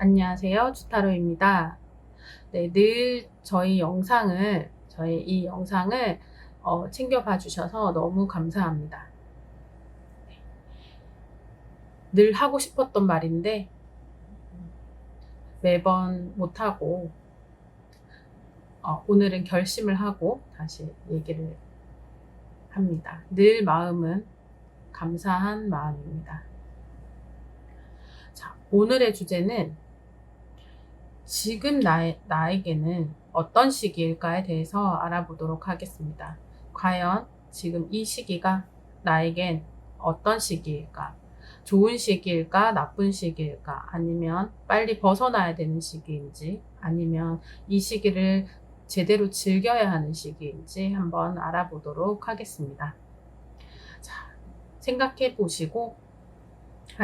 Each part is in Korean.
안녕하세요. 주타로입니다. 네, 늘 저희 영상을, 저희 이 영상을 어, 챙겨봐 주셔서 너무 감사합니다. 네. 늘 하고 싶었던 말인데, 매번 못하고, 어, 오늘은 결심을 하고 다시 얘기를 합니다. 늘 마음은 감사한 마음입니다. 자, 오늘의 주제는 지금 나에, 나에게는 어떤 시기일까에 대해서 알아보도록 하겠습니다. 과연 지금 이 시기가 나에겐 어떤 시기일까? 좋은 시기일까? 나쁜 시기일까? 아니면 빨리 벗어나야 되는 시기인지, 아니면 이 시기를 제대로 즐겨야 하는 시기인지 한번 알아보도록 하겠습니다. 자, 생각해 보시고 아,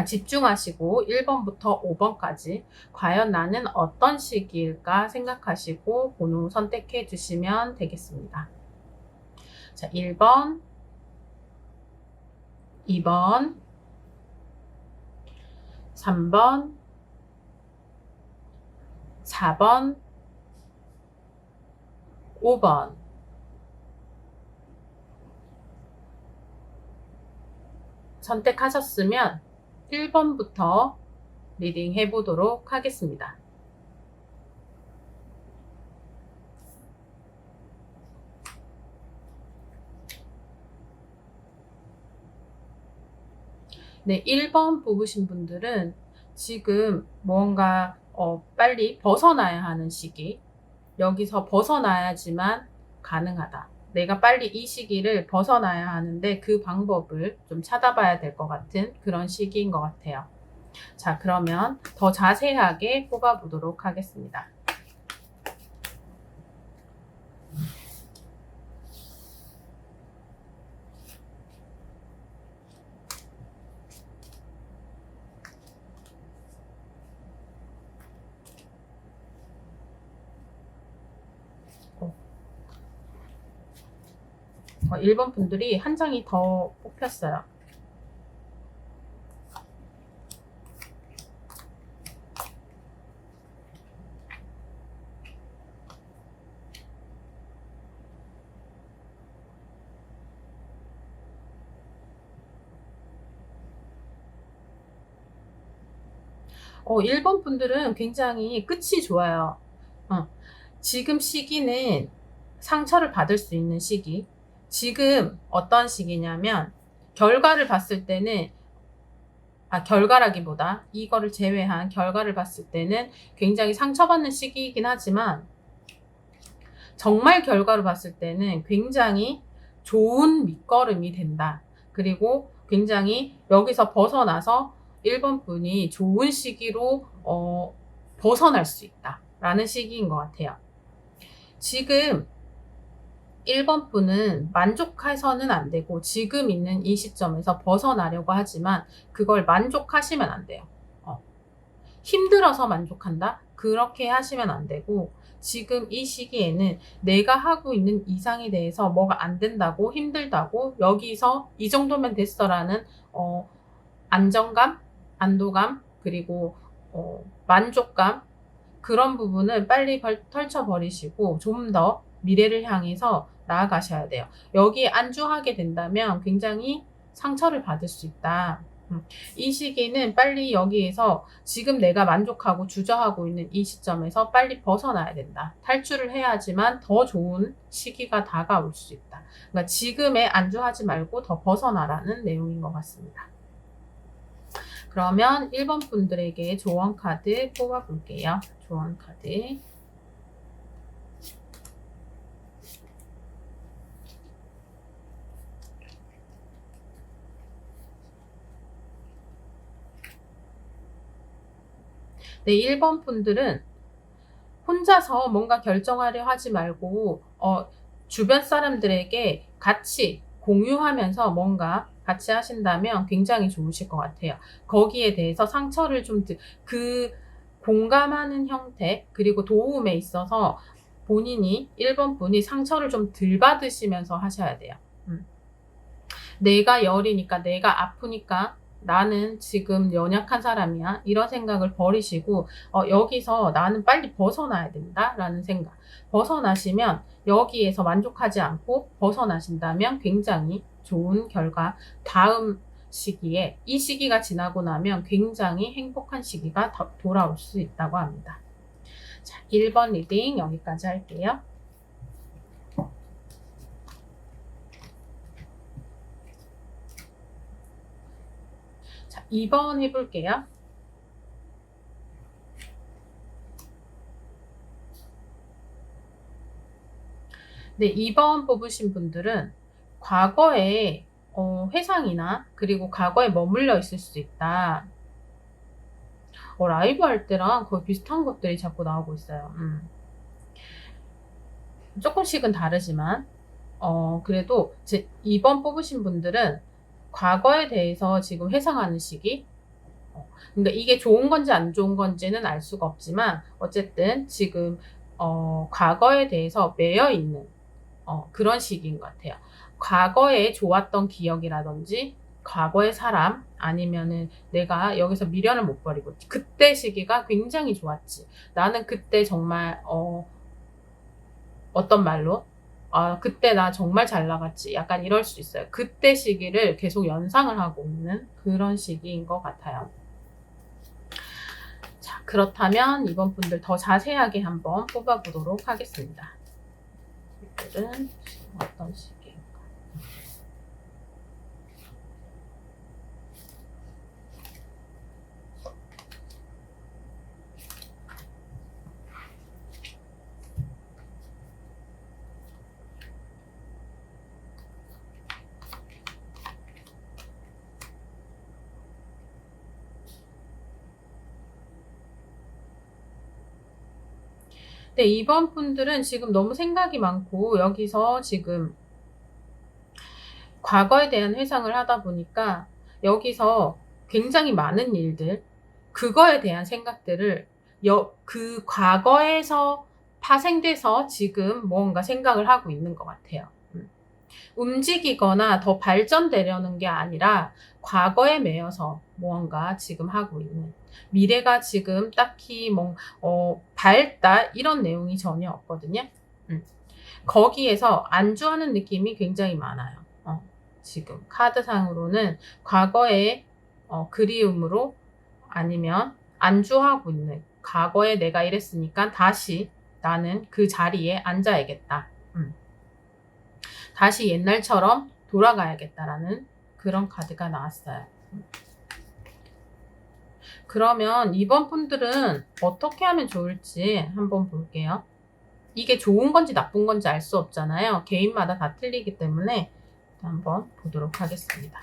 집중하시고 1번부터 5번까지 과연 나는 어떤 시기일까 생각하시고 번호 선택해 주시면 되겠습니다. 자, 1번, 2번, 3번, 4번, 5번. 선택하셨으면 1번부터 리딩 해보도록 하겠습니다. 네, 1번 뽑으신 분들은 지금 뭔가 어, 빨리 벗어나야 하는 시기, 여기서 벗어나야지만 가능하다. 내가 빨리 이 시기를 벗어나야 하는데 그 방법을 좀 찾아봐야 될 것 같은 그런 시기인 것 같아요. 자, 그러면 더 자세하게 뽑아보도록 하겠습니다. 어, 1번 분들이 한 장이 더 뽑혔어요. 어, 1번 분들은 굉장히 끝이 좋아요. 어, 지금 시기는 상처를 받을 수 있는 시기. 지금 어떤 시기냐면 결과를 봤을 때는 아 결과라기보다 이거를 제외한 결과를 봤을 때는 굉장히 상처받는 시기이긴 하지만 정말 결과를 봤을 때는 굉장히 좋은 밑거름이 된다. 그리고 굉장히 여기서 벗어나서 1번 분이 좋은 시기로 어, 벗어날 수 있다. 라는 시기인 것 같아요. 지금 1번 분은 만족해서는 안 되고 지금 있는 이 시점에서 벗어나려고 하지만 그걸 만족하시면 안 돼요. 어. 힘들어서 만족한다? 그렇게 하시면 안 되고 지금 이 시기에는 내가 하고 있는 이상에 대해서 뭐가 안 된다고 힘들다고 여기서 이 정도면 됐어라는 어, 안정감, 안도감 그리고 어, 만족감 그런 부분을 빨리 털쳐버리시고 좀 더 미래를 향해서 나아가셔야 돼요. 여기에 안주하게 된다면 굉장히 상처를 받을 수 있다. 음, 이 시기는 빨리 여기에서 지금 내가 만족하고 주저하고 있는 이 시점에서 빨리 벗어나야 된다. 탈출을 해야지만 더 좋은 시기가 다가올 수 있다. 그러니까 지금에 안주하지 말고 더 벗어나라는 내용인 것 같습니다. 그러면 1번 분들에게 조언 카드 뽑아 볼게요. 조언 카드. 네, 1번 분들은 혼자서 뭔가 결정하려 하지 말고, 어, 주변 사람들에게 같이 공유하면서 뭔가 같이 하신다면 굉장히 좋으실 것 같아요. 거기에 대해서 상처를 좀, 그 공감하는 형태, 그리고 도움에 있어서 본인이 1번 분이 상처를 좀 덜 받으시면서 하셔야 돼요. 음. 내가 열이니까, 내가 아프니까 나는 지금 연약한 사람이야. 이런 생각을 버리시고, 어, 여기서 나는 빨리 벗어나야 된다. 라는 생각. 벗어나시면 여기에서 만족하지 않고 벗어나신다면 굉장히 좋은 결과, 다음 시기에, 이 시기가 지나고 나면 굉장히 행복한 시기가 더- 돌아올 수 있다고 합니다. 자, 1번 리딩 여기까지 할게요. 자, 2번 해볼게요. 네, 2번 뽑으신 분들은 과거에 어, 회상이나 그리고 과거에 머물러 있을 수 있다. 어, 라이브 할 때랑 거의 비슷한 것들이 자꾸 나오고 있어요. 음. 조금씩은 다르지만, 어, 그래도 제 2번 뽑으신 분들은 과거에 대해서 지금 회상하는 시기, 어, 그러니까 이게 좋은 건지 안 좋은 건지는 알 수가 없지만, 어쨌든 지금, 어, 과거에 대해서 매여 있는, 어, 그런 시기인 것 같아요. 과거에 좋았던 기억이라든지, 과거의 사람, 아니면은 내가 여기서 미련을 못 버리고, 그때 시기가 굉장히 좋았지. 나는 그때 정말, 어, 어떤 말로? 아, 그때 나 정말 잘 나갔지. 약간 이럴 수 있어요. 그때 시기를 계속 연상을 하고 있는 그런 시기인 것 같아요. 자, 그렇다면 이번 분들 더 자세하게 한번 뽑아보도록 하겠습니다. 이들은 어떤 시기 인가? 네, 이번 분들은 지금 너무 생각이 많고 여기서 지금 과거에 대한 회상을 하다 보니까 여기서 굉장히 많은 일들, 그거에 대한 생각들을 여, 그 과거에서 파생돼서 지금 뭔가 생각을 하고 있는 것 같아요. 음. 움직이거나 더 발전되려는 게 아니라 과거에 매여서 무언가 지금 하고 있는 미래가 지금 딱히 뭐, 어, 밝다 이런 내용이 전혀 없거든요. 음. 거기에서 안주하는 느낌이 굉장히 많아요. 어, 지금 카드상으로는 과거의 어, 그리움으로 아니면 안주하고 있는 과거에 내가 이랬으니까 다시 나는 그 자리에 앉아야겠다. 음. 다시 옛날처럼 돌아가야겠다라는 그런 카드가 나왔어요. 음. 그러면 이번 분들은 어떻게 하면 좋을지 한번 볼게요. 이게 좋은 건지 나쁜 건지 알 수 없잖아요. 개인마다 다 틀리기 때문에 한번 보도록 하겠습니다.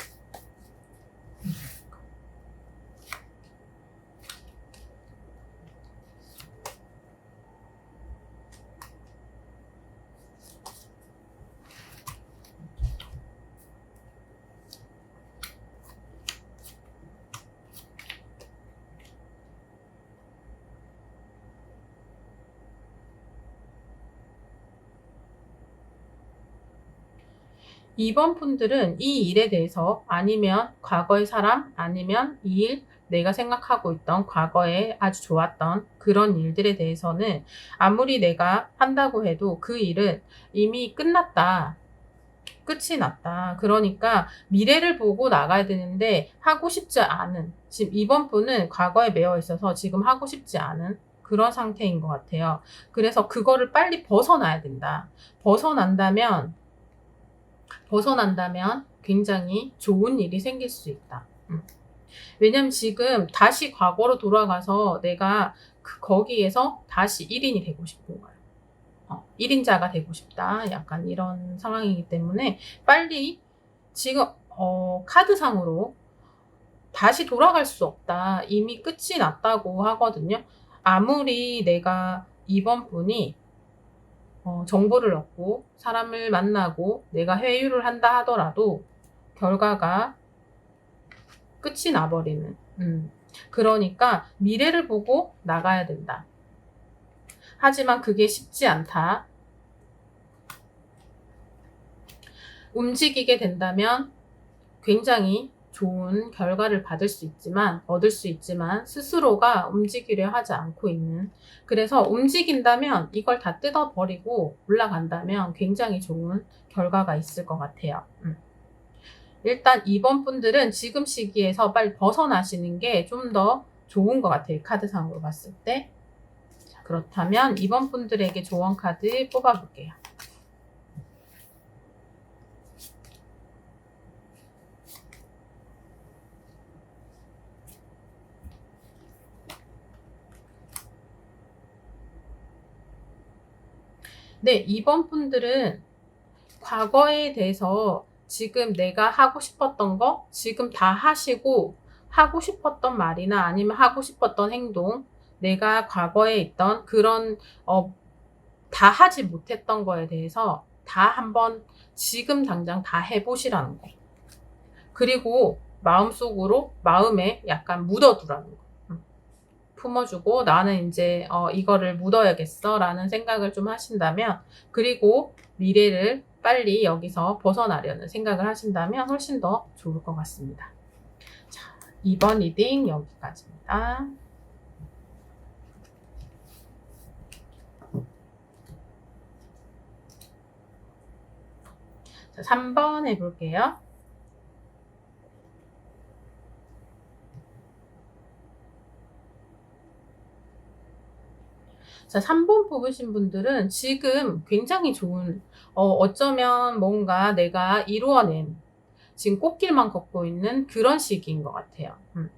2번 분들은 이 일에 대해서 아니면 과거의 사람 아니면 이 일, 내가 생각하고 있던 과거에 아주 좋았던 그런 일들에 대해서는 아무리 내가 한다고 해도 그 일은 이미 끝났다. 끝이 났다. 그러니까 미래를 보고 나가야 되는데 하고 싶지 않은 지금 이번 분은 과거에 매여 있어서 지금 하고 싶지 않은 그런 상태인 것 같아요. 그래서 그거를 빨리 벗어나야 된다. 벗어난다면 벗어난다면 굉장히 좋은 일이 생길 수 있다. 음. 왜냐면 지금 다시 과거로 돌아가서 내가 그 거기에서 다시 1인이 되고 싶은 거예요. 어, 1인자가 되고 싶다. 약간 이런 상황이기 때문에 빨리 지금 어, 카드상으로 다시 돌아갈 수 없다. 이미 끝이 났다고 하거든요. 아무리 내가 이번 분이 어, 정보를 얻고 사람을 만나고 내가 회유를 한다 하더라도 결과가 끝이 나버리는. 음. 그러니까 미래를 보고 나가야 된다. 하지만 그게 쉽지 않다. 움직이게 된다면 굉장히 좋은 결과를 받을 수 있지만, 얻을 수 있지만, 스스로가 움직이려 하지 않고 있는. 그래서 움직인다면 이걸 다 뜯어버리고 올라간다면 굉장히 좋은 결과가 있을 것 같아요. 음. 일단 이번 분들은 지금 시기에서 빨리 벗어나시는 게 좀 더 좋은 것 같아요. 카드상으로 봤을 때. 자, 그렇다면 이번 분들에게 조언 카드 뽑아볼게요. 네, 이번 분들은 과거에 대해서 지금 내가 하고 싶었던 거 지금 다 하시고 하고 싶었던 말이나 아니면 하고 싶었던 행동 내가 과거에 있던 그런 어, 다 하지 못했던 거에 대해서 다 한번 지금 당장 다 해보시라는 거. 그리고 마음속으로 마음에 약간 묻어두라는 거. 음. 품어주고 나는 이제 어, 이거를 묻어야겠어 라는 생각을 좀 하신다면 그리고 미래를 빨리 여기서 벗어나려는 생각을 하신다면 훨씬 더 좋을 것 같습니다. 자, 이번 리딩 여기까지입니다. 자, 3번 해볼게요. 자, 3번 뽑으신 분들은 지금 굉장히 좋은, 어, 어쩌면 뭔가 내가 이루어낸, 지금 꽃길만 걷고 있는 그런 시기인 것 같아요. 음.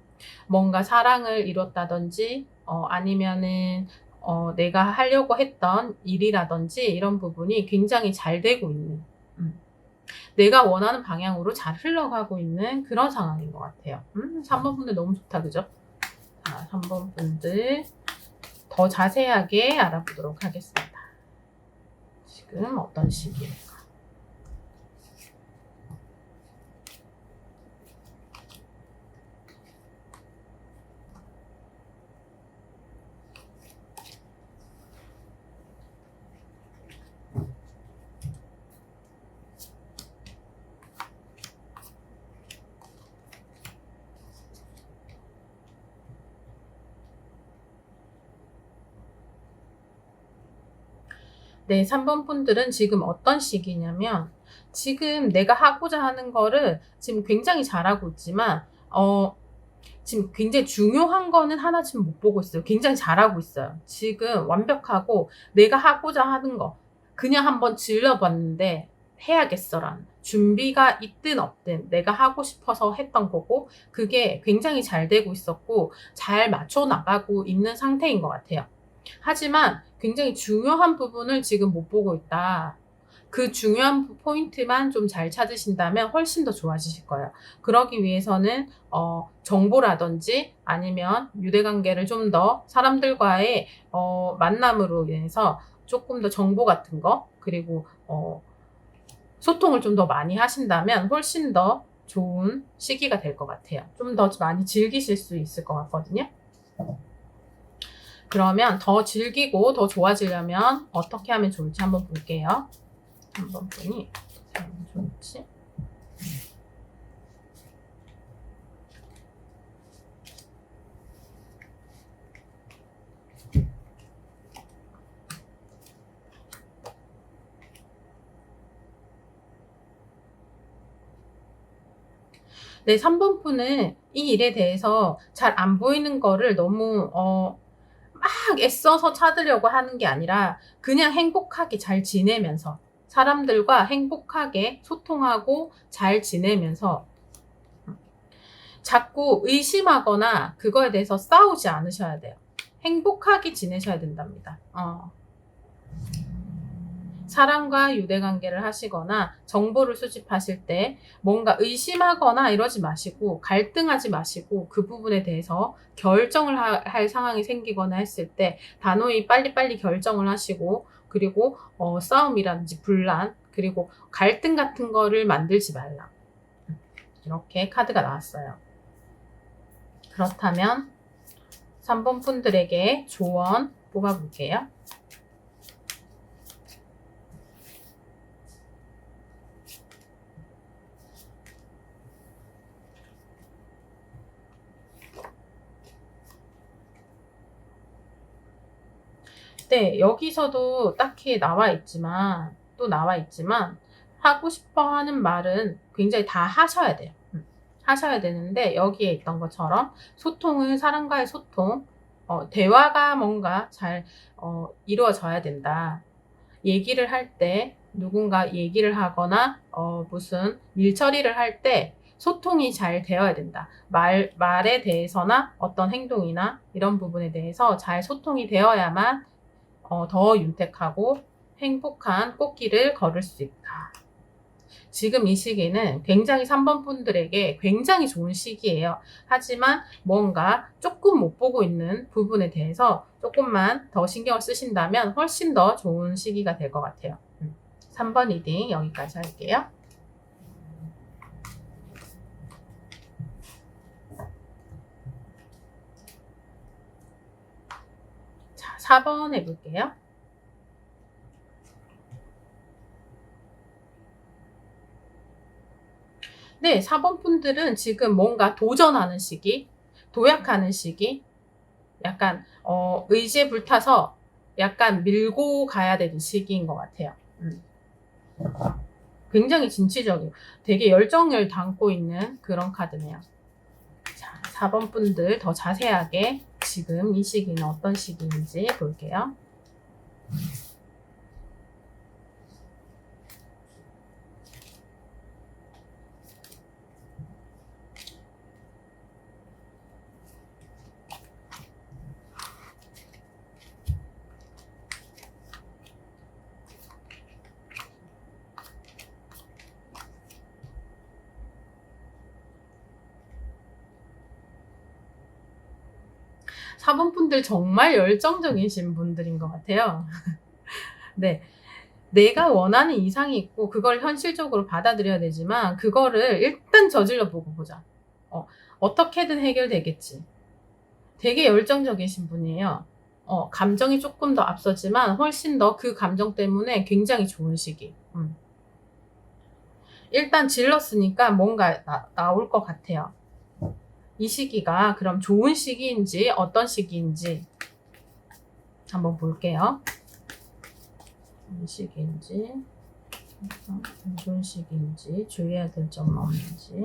뭔가 사랑을 이뤘다든지, 어, 아니면은, 어, 내가 하려고 했던 일이라든지 이런 부분이 굉장히 잘 되고 있는, 음. 내가 원하는 방향으로 잘 흘러가고 있는 그런 상황인 것 같아요. 음, 3번 분들 너무 좋다, 그죠? 자, 3번 분들. 더 자세하게 알아보도록 하겠습니다. 지금 어떤 시기일까? 네, 3번 분들은 지금 어떤 시기냐면, 지금 내가 하고자 하는 거를 지금 굉장히 잘하고 있지만, 어, 지금 굉장히 중요한 거는 하나 지금 못 보고 있어요. 굉장히 잘하고 있어요. 지금 완벽하고 내가 하고자 하는 거, 그냥 한번 질러봤는데 해야겠어라는 준비가 있든 없든 내가 하고 싶어서 했던 거고, 그게 굉장히 잘 되고 있었고, 잘 맞춰 나가고 있는 상태인 것 같아요. 하지만 굉장히 중요한 부분을 지금 못 보고 있다. 그 중요한 포인트만 좀 잘 찾으신다면 훨씬 더 좋아지실 거예요. 그러기 위해서는 어, 정보라든지 아니면 유대관계를 좀 더 사람들과의 어, 만남으로 인해서 조금 더 정보 같은 거 그리고 어, 소통을 좀 더 많이 하신다면 훨씬 더 좋은 시기가 될 것 같아요. 좀 더 많이 즐기실 수 있을 것 같거든요. 그러면 더 즐기고 더 좋아지려면 어떻게 하면 좋을지 한번 볼게요. 한번 보니 좋을지. 네, 3번 분은 이 일에 대해서 잘 안 보이는 거를 너무 어, 막 애써서 찾으려고 하는 게 아니라 그냥 행복하게 잘 지내면서 사람들과 행복하게 소통하고 잘 지내면서 자꾸 의심하거나 그거에 대해서 싸우지 않으셔야 돼요. 행복하게 지내셔야 된답니다. 어. 사람과 유대 관계를 하시거나 정보를 수집하실 때 뭔가 의심하거나 이러지 마시고 갈등하지 마시고 그 부분에 대해서 결정을 하, 할 상황이 생기거나 했을 때 단호히 빨리빨리 결정을 하시고 그리고 어, 싸움이라든지 분란 그리고 갈등 같은 거를 만들지 말라. 이렇게 카드가 나왔어요. 그렇다면 3번 분들에게 조언 뽑아볼게요. 네, 여기서도 딱히 나와 있지만, 또 나와 있지만, 하고 싶어 하는 말은 굉장히 다 하셔야 돼요. 음, 하셔야 되는데, 여기에 있던 것처럼 소통을, 사람과의 소통, 어, 대화가 뭔가 잘, 어, 이루어져야 된다. 얘기를 할 때, 누군가 얘기를 하거나, 어, 무슨 일 처리를 할 때, 소통이 잘 되어야 된다. 말, 말에 대해서나 어떤 행동이나 이런 부분에 대해서 잘 소통이 되어야만 어, 더 윤택하고 행복한 꽃길을 걸을 수 있다. 지금 이 시기는 굉장히 3번 분들에게 굉장히 좋은 시기예요. 하지만 뭔가 조금 못 보고 있는 부분에 대해서 조금만 더 신경을 쓰신다면 훨씬 더 좋은 시기가 될 것 같아요. 음. 3번 리딩 여기까지 할게요. 자, 4번 해볼게요. 네, 4번 분들은 지금 뭔가 도전하는 시기, 도약하는 시기, 약간, 어, 의지에 불타서 약간 밀고 가야 되는 시기인 것 같아요. 음. 굉장히 진취적이고 되게 열정을 담고 있는 그런 카드네요. 자, 4번 분들 더 자세하게 지금 이 시기는 어떤 시기인지 볼게요. 사번 분들 정말 열정적이신 분들인 것 같아요. 네. 내가 원하는 이상이 있고 그걸 현실적으로 받아들여야 되지만 그거를 일단 저질러 보고 보자. 어, 어떻게든 해결되겠지. 되게 열정적이신 분이에요. 어, 감정이 조금 더 앞서지만 훨씬 더 그 감정 때문에 굉장히 좋은 시기. 음. 일단 질렀으니까 뭔가 나, 나올 것 같아요. 이 시기가 그럼 좋은 시기인지 어떤 시기인지 한번 볼게요. 좋은 시기인지 안 좋은 시기인지 주의해야 될 점은 없는지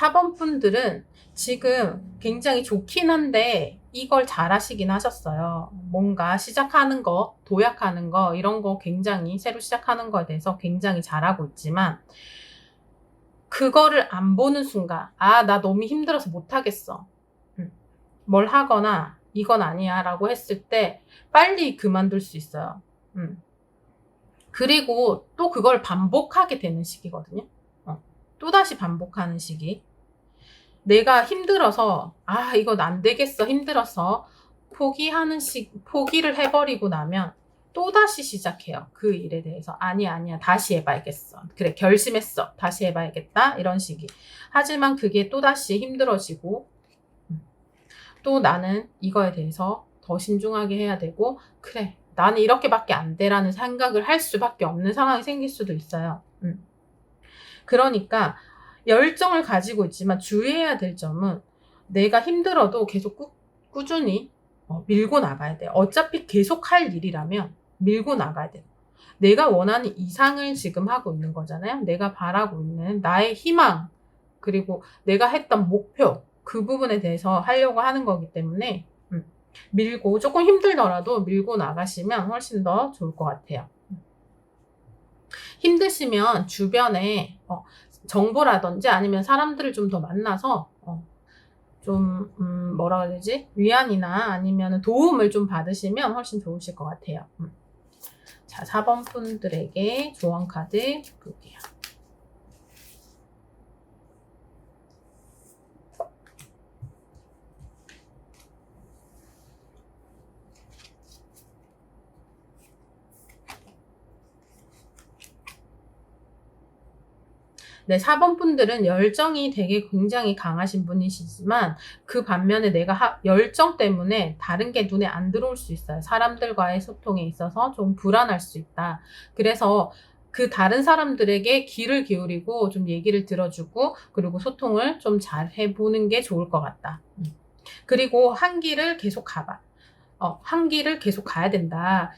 음. 사번 분들은 지금 굉장히 좋긴 한데 이걸 잘 하시긴 하셨어요. 뭔가 시작하는 거, 도약하는 거, 이런 거 굉장히 새로 시작하는 거에 대해서 굉장히 잘하고 있지만 그거를 안 보는 순간, 아, 나 너무 힘들어서 못하겠어. 음, 뭘 하거나 이건 아니야 라고 했을 때 빨리 그만둘 수 있어요. 음. 그리고 또 그걸 반복하게 되는 시기거든요. 어, 또다시 반복하는 시기. 내가 힘들어서, 아, 이건 안 되겠어, 힘들어서 포기하는 시, 포기를 해버리고 나면 또 다시 시작해요. 그 일에 대해서. 아니야, 아니야. 다시 해봐야겠어. 그래, 결심했어. 다시 해봐야겠다. 이런 식이. 하지만 그게 또 다시 힘들어지고, 음, 또 나는 이거에 대해서 더 신중하게 해야 되고, 그래, 나는 이렇게밖에 안 돼라는 생각을 할 수밖에 없는 상황이 생길 수도 있어요. 음. 그러니까, 열정을 가지고 있지만 주의해야 될 점은 내가 힘들어도 계속 꾸, 꾸준히 어, 밀고 나가야 돼요. 어차피 계속 할 일이라면 밀고 나가야 돼요. 내가 원하는 이상을 지금 하고 있는 거잖아요. 내가 바라고 있는 나의 희망, 그리고 내가 했던 목표, 그 부분에 대해서 하려고 하는 거기 때문에, 음, 밀고, 조금 힘들더라도 밀고 나가시면 훨씬 더 좋을 것 같아요. 힘드시면 주변에, 어, 정보라든지 아니면 사람들을 좀 더 만나서, 어, 좀, 음, 뭐라 해야 되지? 위안이나 아니면 도움을 좀 받으시면 훨씬 좋으실 것 같아요. 음. 자, 4번 분들에게 조언 카드 볼게요. 네, 4번 분들은 열정이 되게 굉장히 강하신 분이시지만 그 반면에 내가 하- 열정 때문에 다른 게 눈에 안 들어올 수 있어요. 사람들과의 소통에 있어서 좀 불안할 수 있다. 그래서 그 다른 사람들에게 귀를 기울이고 좀 얘기를 들어주고 그리고 소통을 좀 잘 해보는 게 좋을 것 같다. 음. 그리고 한 길을 계속 가봐. 어, 한 길을 계속 가야 된다.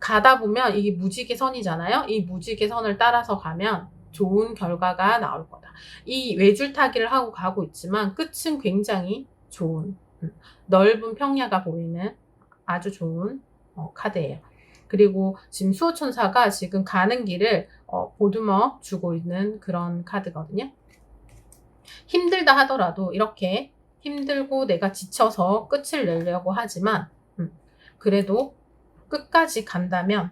가다 보면 이게 무지개 선이잖아요. 이 무지개 선을 따라서 가면 좋은 결과가 나올 거다. 이 외줄타기를 하고 가고 있지만 끝은 굉장히 좋은 음, 넓은 평야가 보이는 아주 좋은 어, 카드예요. 그리고 지금 수호천사가 지금 가는 길을 어, 보듬어 주고 있는 그런 카드거든요. 힘들다 하더라도 이렇게 힘들고 내가 지쳐서 끝을 내려고 하지만 음, 그래도 끝까지 간다면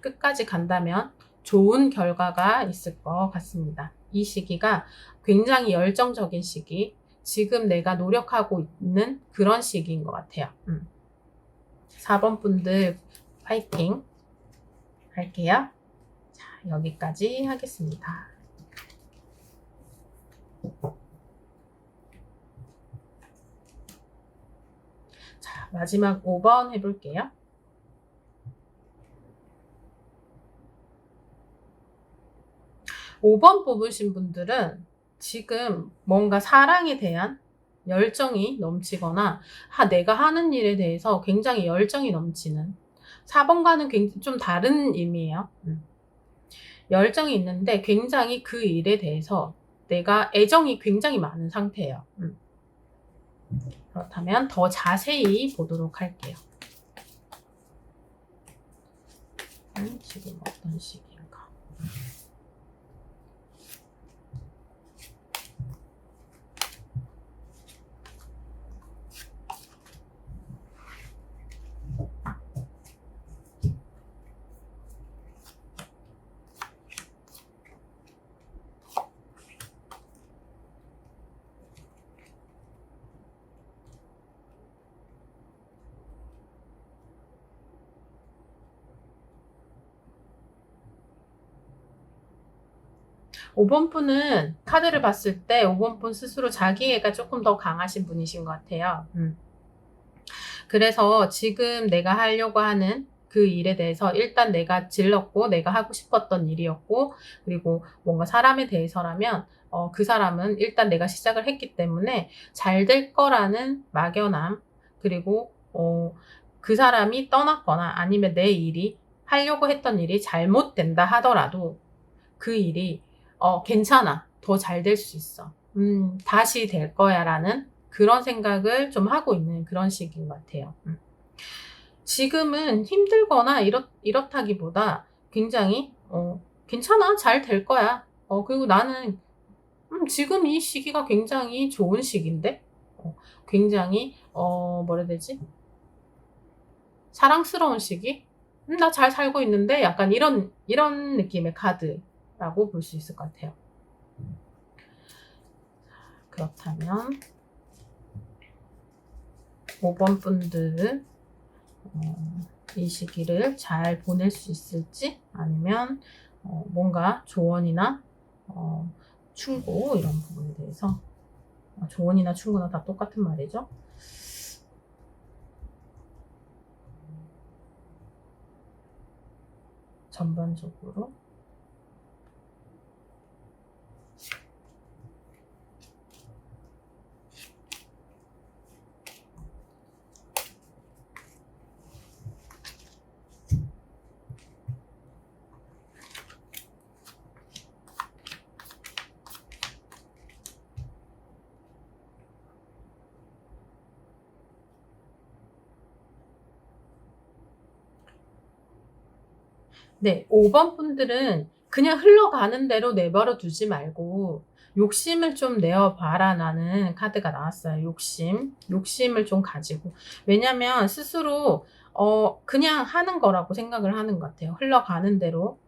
끝까지 간다면 좋은 결과가 있을 것 같습니다. 이 시기가 굉장히 열정적인 시기, 지금 내가 노력하고 있는 그런 시기인 것 같아요. 음. 4번 분들 파이팅 할게요. 자, 여기까지 하겠습니다. 자, 마지막 5번 해볼게요. 5번 뽑으신 분들은 지금 뭔가 사랑에 대한 열정이 넘치거나 하, 내가 하는 일에 대해서 굉장히 열정이 넘치는 4번과는 굉장히 좀 다른 의미예요. 음. 열정이 있는데 굉장히 그 일에 대해서 내가 애정이 굉장히 많은 상태예요. 음. 그렇다면 더 자세히 보도록 할게요. 음, 지금 어떤 시기인가? 5번 분은 카드를 봤을 때 5번 분 스스로 자기애가 조금 더 강하신 분이신 것 같아요. 음. 그래서 지금 내가 하려고 하는 그 일에 대해서 일단 내가 질렀고 내가 하고 싶었던 일이었고 그리고 뭔가 사람에 대해서라면 어, 그 사람은 일단 내가 시작을 했기 때문에 잘 될 거라는 막연함 그리고 어, 그 사람이 떠났거나 아니면 내 일이 하려고 했던 일이 잘못된다 하더라도 그 일이 어, 괜찮아. 더 잘 될 수 있어. 음, 다시 될 거야. 라는 그런 생각을 좀 하고 있는 그런 시기인 것 같아요. 음. 지금은 힘들거나 이렇, 이렇다기보다 굉장히, 어, 괜찮아. 잘 될 거야. 어, 그리고 나는, 음, 지금 이 시기가 굉장히 좋은 시기인데? 어, 굉장히, 어, 뭐라 해야 되지? 사랑스러운 시기? 음, 나 잘 살고 있는데? 약간 이런, 이런 느낌의 카드. 라고 볼 수 있을 것 같아요. 그렇다면 5번 분들 어, 이 시기를 잘 보낼 수 있을지 아니면 어, 뭔가 조언이나 어, 충고 이런 부분에 대해서 어, 조언이나 충고나 다 똑같은 말이죠. 전반적으로 네, 5번 분들은 그냥 흘러가는 대로 내버려 두지 말고 욕심을 좀 내어봐라 나는 카드가 나왔어요. 욕심. 욕심을 좀 가지고. 왜냐면 스스로, 어, 그냥 하는 거라고 생각을 하는 것 같아요. 흘러가는 대로.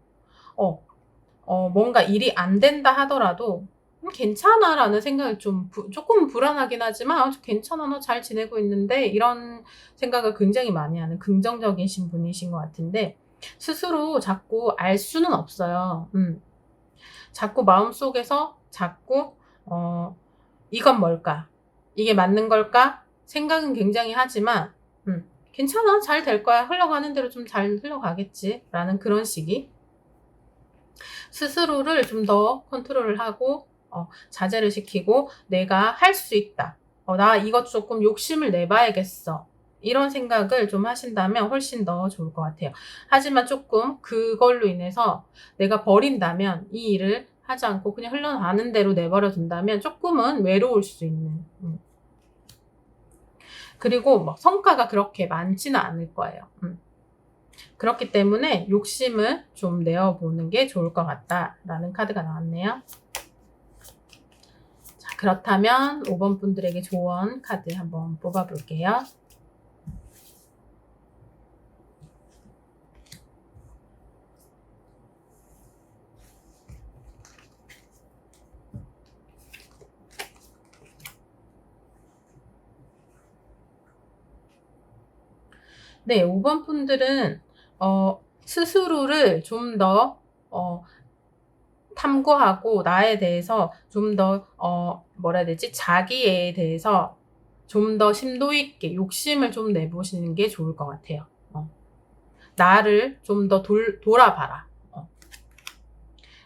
어, 어, 뭔가 일이 안 된다 하더라도 음, 괜찮아 라는 생각이 좀 부- 조금 불안하긴 하지만 아, 괜찮아 너잘 지내고 있는데 이런 생각을 굉장히 많이 하는 긍정적이신 분이신 것 같은데 스스로 자꾸 알 수는 없어요. 음. 자꾸 마음속에서 자꾸 어 이건 뭘까? 이게 맞는 걸까? 생각은 굉장히 하지만 음, 괜찮아 잘 될 거야 흘러가는 대로 좀 잘 흘러가겠지 라는 그런 시기 스스로를 좀 더 컨트롤을 하고 어, 자제를 시키고 내가 할 수 있다 어, 나 이것 조금 욕심을 내봐야겠어 이런 생각을 좀 하신다면 훨씬 더 좋을 것 같아요 하지만 조금 그걸로 인해서 내가 버린다면 이 일을 하지 않고 그냥 흘러가는 대로 내버려 둔다면 조금은 외로울 수 있는 음. 그리고 뭐 성과가 그렇게 많지는 않을 거예요. 음. 그렇기 때문에 욕심을 좀 내어보는 게 좋을 것 같다라는 카드가 나왔네요. 자, 그렇다면 5번 분들에게 조언 카드 한번 뽑아볼게요. 네, 5번 분들은 어, 스스로를 좀더 어, 탐구하고 나에 대해서 좀 더 어, 뭐라 해야 되지? 자기에 대해서 좀 더 심도 있게 욕심을 좀 내보시는 게 좋을 것 같아요. 어. 나를 좀 더 돌아봐라. 어.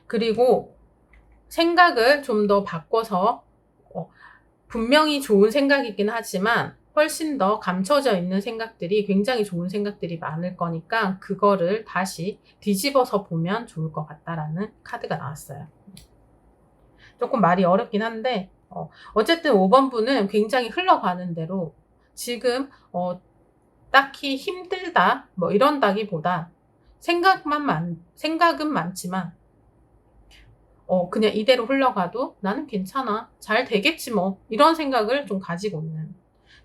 그리고 생각을 좀 더 바꿔서 어, 분명히 좋은 생각이긴 하지만 훨씬 더 감춰져 있는 생각들이 굉장히 좋은 생각들이 많을 거니까 그거를 다시 뒤집어서 보면 좋을 것 같다라는 카드가 나왔어요. 조금 말이 어렵긴 한데 어, 어쨌든 5번 분은 굉장히 흘러가는 대로 지금 어, 딱히 힘들다 뭐 이런다기보다 생각만 많 생각은 많지만 어, 그냥 이대로 흘러가도 나는 괜찮아 잘 되겠지 뭐 이런 생각을 좀 가지고 있는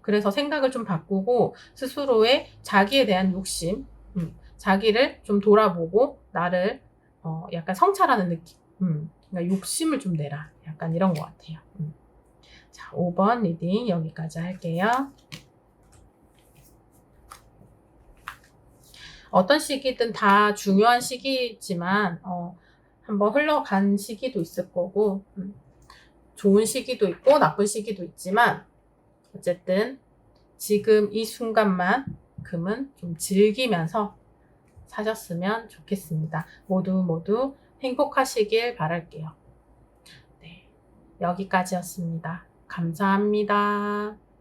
그래서 생각을 좀 바꾸고 스스로의 자기에 대한 욕심, 음, 자기를 좀 돌아보고 나를 어, 약간 성찰하는 느낌. 음, 그러니까 욕심을 좀 내라. 약간 이런 것 같아요. 음. 자, 5번 리딩 여기까지 할게요. 어떤 시기든 다 중요한 시기지만 어, 한번 흘러간 시기도 있을 거고 음, 좋은 시기도 있고 나쁜 시기도 있지만 어쨌든 지금 이 순간만큼은 좀 즐기면서 사셨으면 좋겠습니다. 모두 모두 행복하시길 바랄게요. 네, 여기까지였습니다. 감사합니다.